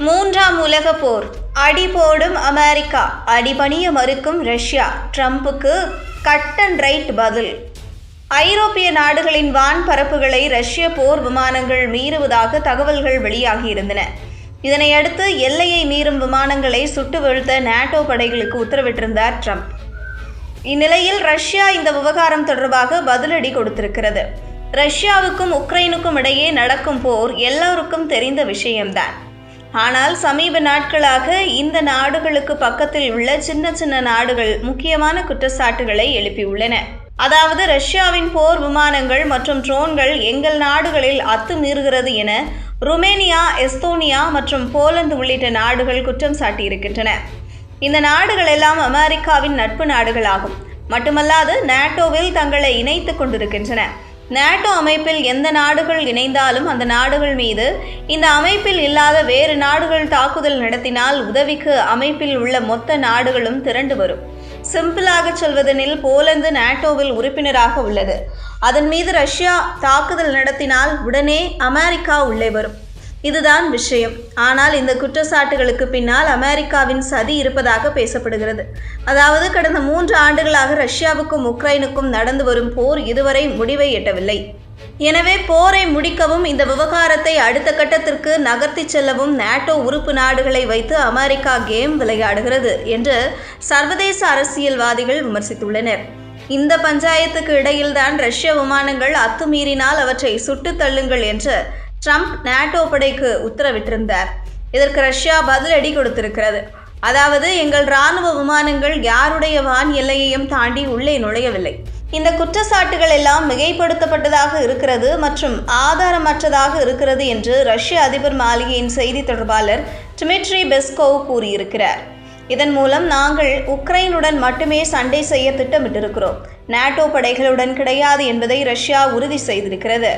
மூன்றாம் உலக போர். அடி போடும் அமெரிக்கா. அடிபணிய மறுக்கும் ரஷ்யா. ட்ரம்புக்கு கட் அண்ட் ரைட் பதில். ஐரோப்பிய நாடுகளின் வான் பரப்புகளை ரஷ்ய போர் விமானங்கள் மீறுவதாக தகவல்கள் வெளியாகியிருந்தன. இதனையடுத்து எல்லையை மீறும் விமானங்களை சுட்டு வீழ்த்த நாட்டோ படைகளுக்கு உத்தரவிட்டிருந்தார் ட்ரம்ப். இந்நிலையில் ரஷ்யா இந்த விவகாரம் தொடர்பாக பதிலடி கொடுத்திருக்கிறது. ரஷ்யாவுக்கும் உக்ரைனுக்கும் இடையே நடக்கும் போர் எல்லோருக்கும் தெரிந்த விஷயம்தான். ஆனால் சமீப நாட்களாக இந்த நாடுகளுக்கு பக்கத்தில் உள்ள சின்ன சின்ன நாடுகள் முக்கியமான குற்றச்சாட்டுகளை எழுப்பியுள்ளன. அதாவது ரஷ்யாவின் போர் விமானங்கள் மற்றும் ட்ரோன்கள் எங்கள் நாடுகளில் அத்துமீறுகிறது என ருமேனியா எஸ்தோனியா மற்றும் போலந்து உள்ளிட்ட நாடுகள் குற்றம் சாட்டியிருக்கின்றன. இந்த நாடுகள் எல்லாம் அமெரிக்காவின் நட்பு நாடுகளாகும். மட்டுமல்லாது நாட்டோவில் தங்களை இணைத்துக் கொண்டிருக்கின்றன. நாட்டோ அமைப்பில் எந்த நாடுகள் இணைந்தாலும் அந்த நாடுகள் மீது இந்த அமைப்பில் இல்லாத வேறு நாடுகள் தாக்குதல் நடத்தினால் உதவிக்கு அமைப்பில் உள்ள மொத்த நாடுகளும் திரண்டு வரும். சிம்பிளாக சொல்வதெனில் போலந்து நாட்டோவில் உறுப்பினராக உள்ளது. அதன் மீது ரஷ்யா தாக்குதல் நடத்தினால் உடனே அமெரிக்கா உள்ளே வரும். இதுதான் விஷயம். ஆனால் இந்த குற்றச்சாட்டுகளுக்கு பின்னால் அமெரிக்காவின் சதி இருப்பதாக பேசப்படுகிறது. அதாவது கடந்த மூன்று ஆண்டுகளாக ரஷ்யாவுக்கும் உக்ரைனுக்கும் நடந்து வரும் போர் இதுவரை முடிவை எட்டவில்லை. எனவே போரை முடிக்கவும் இந்த விவகாரத்தை அடுத்த கட்டத்திற்கு நகர்த்தி செல்லவும் நாட்டோ உறுப்பு நாடுகளை வைத்து அமெரிக்கா கேம் விளையாடுகிறது என்று சர்வதேச அரசியல்வாதிகள் விமர்சித்துள்ளனர். இந்த பஞ்சாயத்துக்கு இடையில்தான் ரஷ்ய விமானங்கள் அத்துமீறினால் அவற்றை சுட்டு தள்ளுங்கள் என்று ட்ரம்ப் நாட்டோ படைக்கு உத்தரவிட்டிருந்தார். இதற்கு ரஷ்யா பதிலடி கொடுத்திருக்கிறது. அதாவது எங்கள் இராணுவ விமானங்கள் யாருடைய வான் எல்லையையும் தாண்டி உள்ளே நுழையவில்லை. இந்த குற்றச்சாட்டுகள் எல்லாம் மிகைப்படுத்தப்பட்டதாக இருக்கிறது மற்றும் ஆதாரமற்றதாக இருக்கிறது என்று ரஷ்ய அதிபர் மாளிகையின் செய்தி தொடர்பாளர் டிமிட்ரி பெஸ்கோவ் கூறியிருக்கிறார். இதன் மூலம் நாங்கள் உக்ரைனுடன் மட்டுமே சண்டை செய்ய திட்டமிட்டிருக்கிறோம். நாட்டோ படைகளுடன் கிடையாது என்பதை ரஷ்யா உறுதி செய்திருக்கிறது.